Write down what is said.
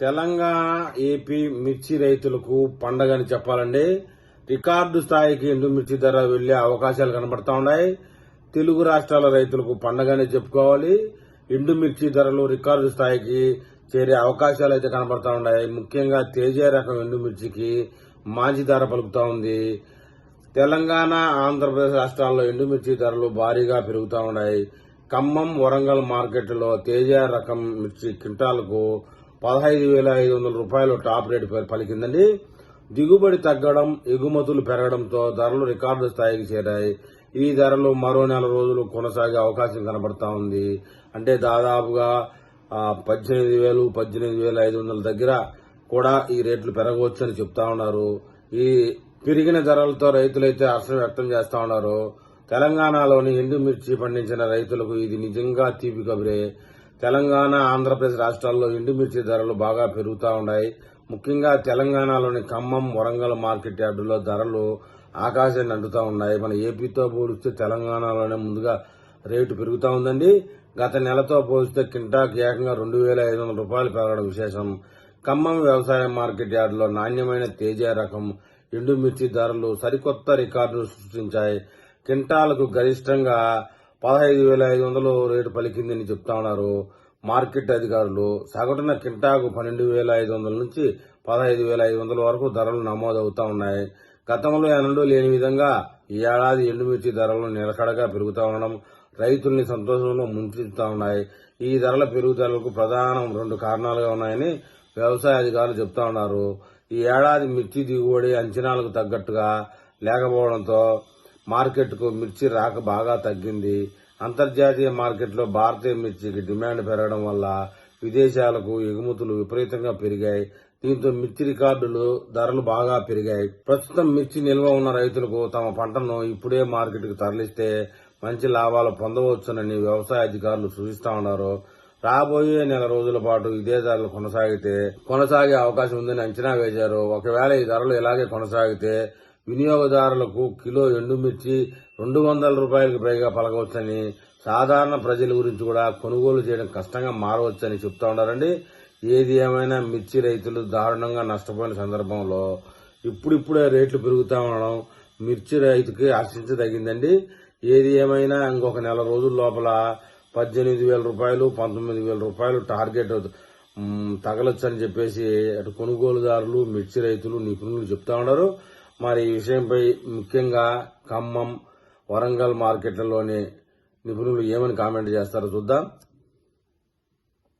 Telangana AP మిర్చి రైతులకు పండగని చెప్పాలండి. రికార్డు స్థాయికి ఎండు మిర్చి ధర వెళ్ళే అవకాశాలు కనబడతా ఉన్నాయి. తెలుగు రాష్ట్రాల రైతులకు పండగని చెప్పుకోవాలి. ఎండు మిర్చి ధరలు రికార్డు స్థాయికి చేరే అవకాశాలు అయితే కనబడతా ఉన్నాయి. ముఖ్యంగా తేజ రకం ఎండు మిర్చికి ధర పలుకుతా ఉంది. తెలంగాణ ఆంధ్రప్రదేశ్ రాష్ట్రాల్లో ఎండుమిర్చి ధరలు భారీగా పెరుగుతూ ఉన్నాయి. ఖమ్మం వరంగల్ మార్కెట్లో తేజ రకం మిర్చి క్వింటాలకు పదహైదు వేల ఐదు వందల రూపాయలు టాప్ రేటు పలికిందండి. దిగుబడి తగ్గడం ఎగుమతులు పెరగడంతో ధరలు రికార్డు స్థాయికి చేరాయి. ఈ ధరలు మరో నెల రోజులు కొనసాగే అవకాశం కనబడతా ఉంది. అంటే దాదాపుగా పద్దెనిమిది వేలు పద్దెనిమిది వేల ఐదు వందల దగ్గర కూడా ఈ రేట్లు పెరగవచ్చు అని చెప్తా ఉన్నారు. ఈ పెరిగిన ధరలతో రైతులైతే హర్షం వ్యక్తం చేస్తా ఉన్నారు. తెలంగాణలోని ఎండుమిర్చి పండించిన రైతులకు ఇది నిజంగా తీపి కబురే. తెలంగాణ ఆంధ్రప్రదేశ్ రాష్ట్రాల్లో ఎండుమిర్చి ధరలు బాగా పెరుగుతూ ఉన్నాయి. ముఖ్యంగా తెలంగాణలోని ఖమ్మం వరంగల్ మార్కెట్ యార్డులో ధరలు ఆకాశాన్ని అంటుతూ ఉన్నాయి. మన ఏపీతో పోలిస్తే తెలంగాణలోనే ముందుగా రేటు పెరుగుతూ ఉందండి. గత నెలతో పోలిస్తే కింటాకి ఏకంగా రెండు వేల ఐదు వందల రూపాయలు పెరగడం విశేషం. ఖమ్మం వ్యవసాయ మార్కెట్ యార్డులో నాణ్యమైన తేజ రకం ఎండుమిర్చి ధరలు సరికొత్త రికార్డును సృష్టించాయి. కింటాలకు గరిష్టంగా పదహైదు వేల ఐదు వందలు రేటు పలికిందని చెప్తా ఉన్నారు. మార్కెట్ అధికారులు సగటున కింటాకు పన్నెండు వేల ఐదు వందల నుంచి పదహైదు వేల ఐదు వందల వరకు ధరలు నమోదవుతా ఉన్నాయి. గతంలో ఎన్నడూ లేని విధంగా ఈ ఏడాది ఎండుమిర్చి ధరలు నిలకడగా పెరుగుతా ఉండడం రైతుల్ని సంతోషంలో ముంచుతా ఉన్నాయి. ఈ ధరల పెరుగుదలకు ప్రధానం రెండు కారణాలుగా ఉన్నాయని వ్యవసాయ అధికారులు చెప్తా ఉన్నారు. ఈ ఏడాది మిర్చి దిగుబడి అంచనాలకు తగ్గట్టుగా లేకపోవడంతో మార్కెట్కు మిర్చి రాక బాగా తగ్గింది. అంతర్జాతీయ మార్కెట్లో భారతీయ మిర్చికి డిమాండ్ పెరగడం వల్ల విదేశాలకు ఎగుమతులు విపరీతంగా పెరిగాయి. దీంతో మిర్చి రికార్డులు ధరలు బాగా పెరిగాయి. ప్రస్తుతం మిర్చి నిల్వ ఉన్న రైతులకు తమ పంటను ఇప్పుడే మార్కెట్కు తరలిస్తే మంచి లాభాలు పొందవచ్చునని వ్యవసాయ అధికారులు సూచిస్తా ఉన్నారు. రాబోయే నెల రోజుల పాటు ఇదే ధరలు కొనసాగితే కొనసాగే అవకాశం ఉందని అంచనా వేశారు. ఒకవేళ ఈ ధరలు ఇలాగే కొనసాగితే వినియోగదారులకు కిలో ఎండుమిర్చి రెండు వందల రూపాయలకు పైగా పలకవచ్చని సాధారణ ప్రజల గురించి కూడా కొనుగోలు చేయడం కష్టంగా మారవచ్చని చెప్తా ఉన్నారండి. ఏది ఏమైనా మిర్చి రైతులు దారుణంగా నష్టపోయిన సందర్భంలో ఇప్పుడిప్పుడే రేట్లు పెరుగుతా ఉండడం మిర్చి రైతుకి హర్షించదగిందండి ఏది ఏమైనా ఇంకొక నెల రోజుల లోపల పద్దెనిమిది వేల రూపాయలు పంతొమ్మిది వేల రూపాయలు టార్గెట్ తగలొచ్చని చెప్పేసి అటు కొనుగోలుదారులు మిర్చి రైతులు నిపుణులు చెప్తా ఉన్నారు. మరి ఈ విషయంపై ముఖ్యంగా ఖమ్మం వరంగల్ మార్కెట్లలోని నిపుణులు ఏమని కామెంట్ చేస్తారో చూద్దాం.